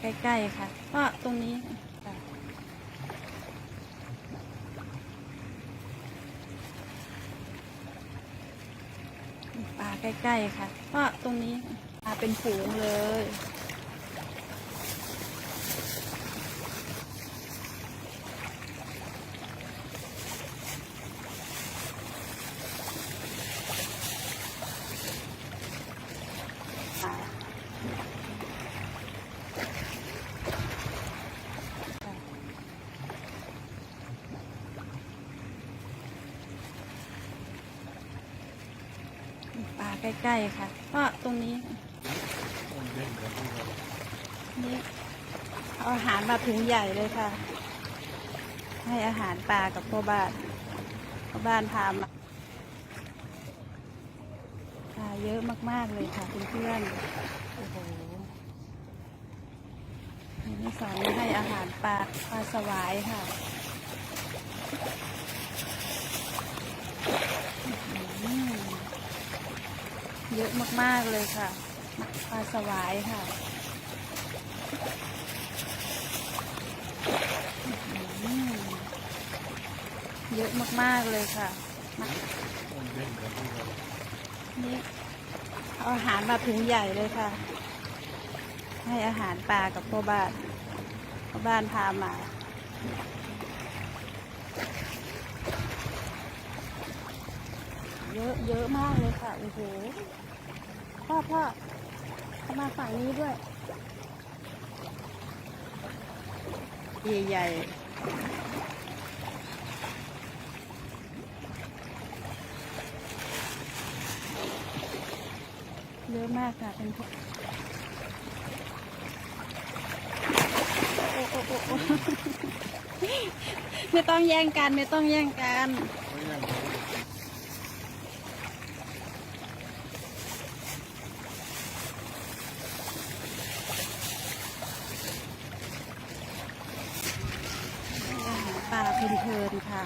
ใกล้ๆค่ะ ก็ตรงนี้ปลาใกล้ๆค่ะ ก็ตรงนี้ปลาเป็นฝูงเลย ใกล้ๆค่ะ ก็ตรงนี้นี่เอาอาหารมาถุงใหญ่เลยค่ะ ให้อาหารปลากับพ่อบ้านพ่อบ้านพามาปลาเยอะมากๆเลยค่ะเพื่อนๆโอ้โหนนี่สอนให้อาหารปลาปลาสวายค่ะอื้อหือ เยอะมากๆเลยค่ะปลาสวายค่ะเยอะมากๆเลยค่ะ นี่เอาอาหารมาถุงใหญ่เลยค่ะ ให้อาหารปลากับพ่อบ้านพ่อบ้านพามา เยอะเยอะมากเลยค่ะโอ้โหพ่อพ่อเอามาฝั่งนี้ด้วยใหญ่ๆเยอะมากค่ะเป็นพวกโอ้โอ้โอ้โอ้ไม่ต้องแย่งกัน ไม่ต้องแย่งกัน อาหารปลา เพลินๆค่ะ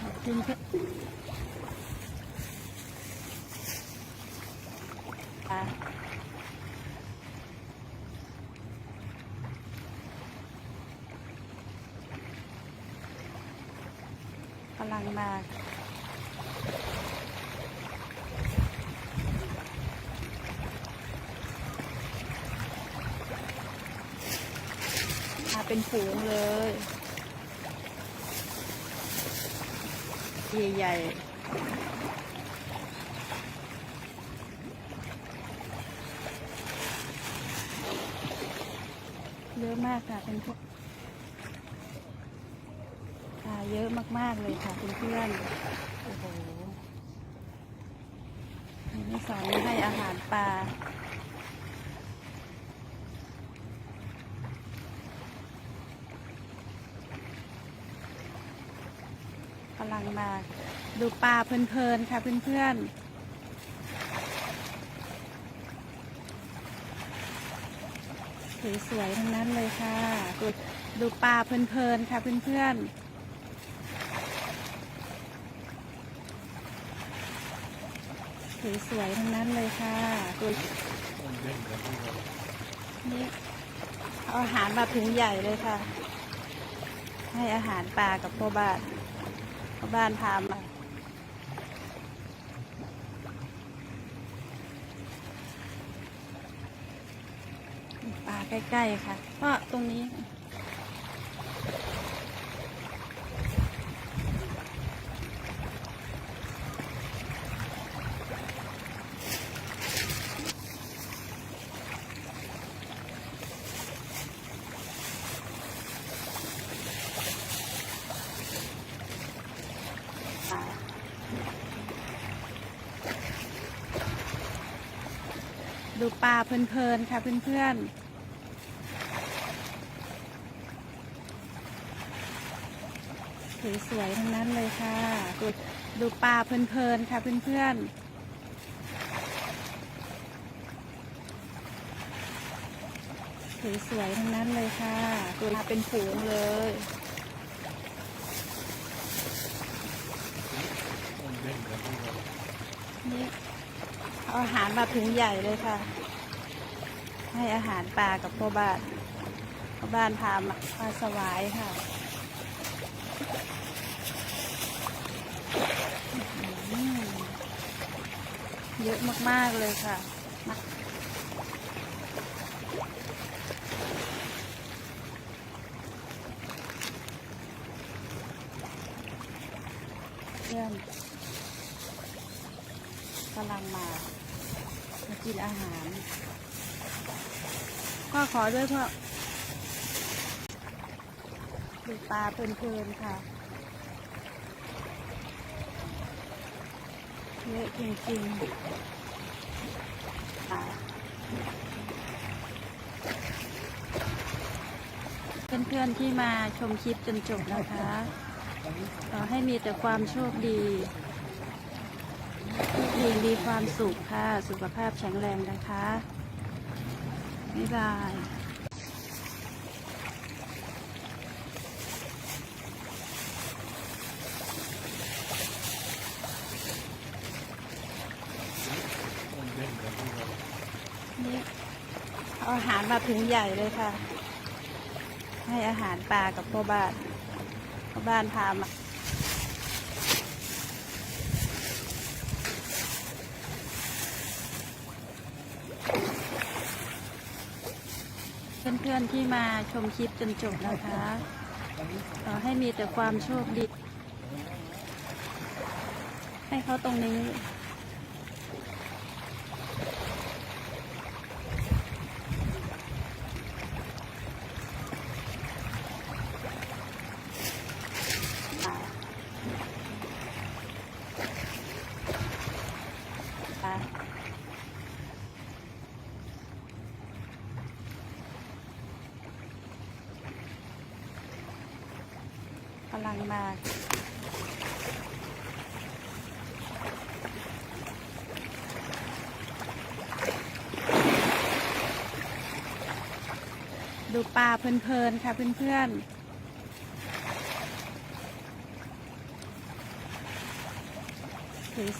ขอบคุณค่ะกำลังมา เป็นฝูงเลย ใหญ่ๆเยอะมากค่ะเป็นพวกปลาเยอะมากๆเลยค่ะเพื่อนๆโอ้โหนี่สอนให้อาหารปลา กำลัง มาดูปลาเพลินๆค่ะเพื่อนๆสวยๆทั้งนั้นเลยค่ะ ดูดูปลาเพลินๆค่ะเพื่อนๆสวยๆทั้งนั้นเลยค่ะดูนี่เอาอาหารมาถุงใหญ่เลยค่ะ ให้อาหารปลากับพ่อบ้าน บ้านพามาปลาใกล้ ๆ ค่ะก็ตรงนี้ ดูปลาเพลินๆค่ะเพื่อนๆสวยๆทั้งนั้นเลยค่ะ ดูดูปลาเพลินๆค่ะเพื่อนๆสวยๆทั้งนั้นเลยค่ะดูมาเป็นฝูงเลย น นี่เอาหารมาถุงใหญ่เลยค่ะ ให้อาหารปลากับพ่อบ้านพ่อบ้านพามาปลาสวายค่ะเยอะมาก ๆ เลยค่ะเพื่อนกำลังมา มากินอาหารก็ขอด้วยพ่อดูปลาเพลินๆค่ะเยอะจริงๆเพื่อนๆที่มาชมคลิปจนจบนะคะ ขอให้มีแต่ความโชคดี โชคดีมีความสุขค่ะ สุขภาพแข็งแรงนะคะ บ๊ายบายนี่เอาอาหารมาถุงใหญ่เลยค่ะ ให้อาหารปลากับพ่อบ้านพ่อบ้านพามา เพื่อนๆที่มาชมคลิปจนจบนะคะขอให้มีแต่ความโชคดี ให้เขาตรงนี้ กำลังมาดูปลาเพลินๆค่ะเพื่อนๆ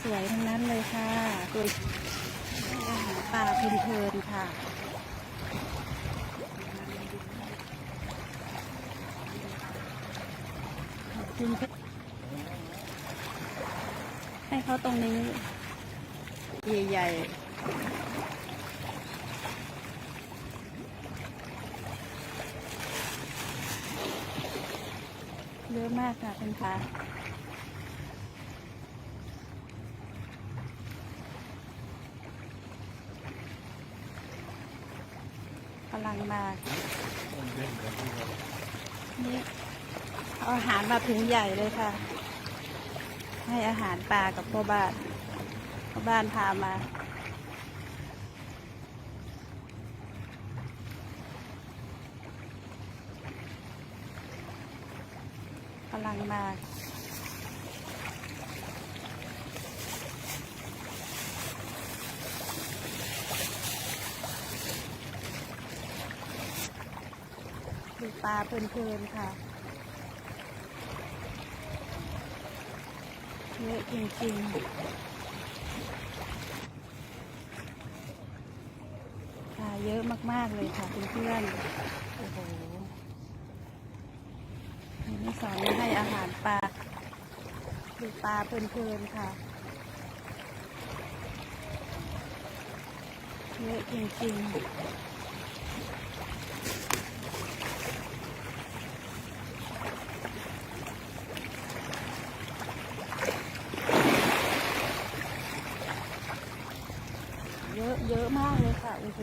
สวยๆทั้งนั้นเลยค่ะตัวอาหารปลาเพลินๆค่ะ คุณให้เขาตรงนี้ ใหญ่ๆเยอะมากค่ะคุณคะกำลังมากนี่ เอาอาหารมาถุงใหญ่เลยค่ะ ให้อาหารปลากับพ่อบ้านพ่อบ้านพามากำลังมาดูปลาเพลินๆค่ะ เยอะ จริงๆปลาเยอะมาก ๆ เลยค่ะเพื่อนๆโอ้โหนี่สอนให้อาหารปลาดูปลาเพลินๆค่ะ เยอะจริงๆ เย อะมากเลยค่ะ โอ้โห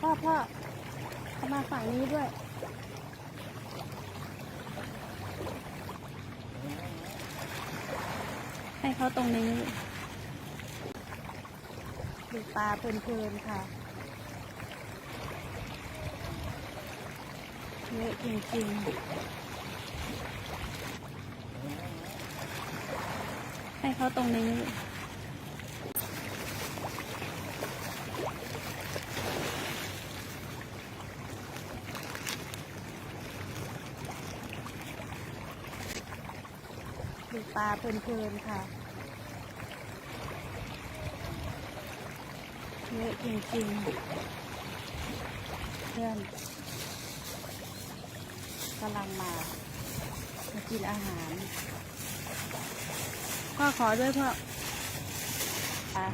พ่อพ่อเข้ามาฝั่งนี้ด้วย ให้เขาตรงนี้ดูปลาเพลินๆค่ะเยอะจริงๆ ให้เขาตรงนี้ ปลาเพลินๆค่ะเยอะจริงๆเพื่อนกำลังมามากินอาหารก็ขอด้วยเพ่ออะ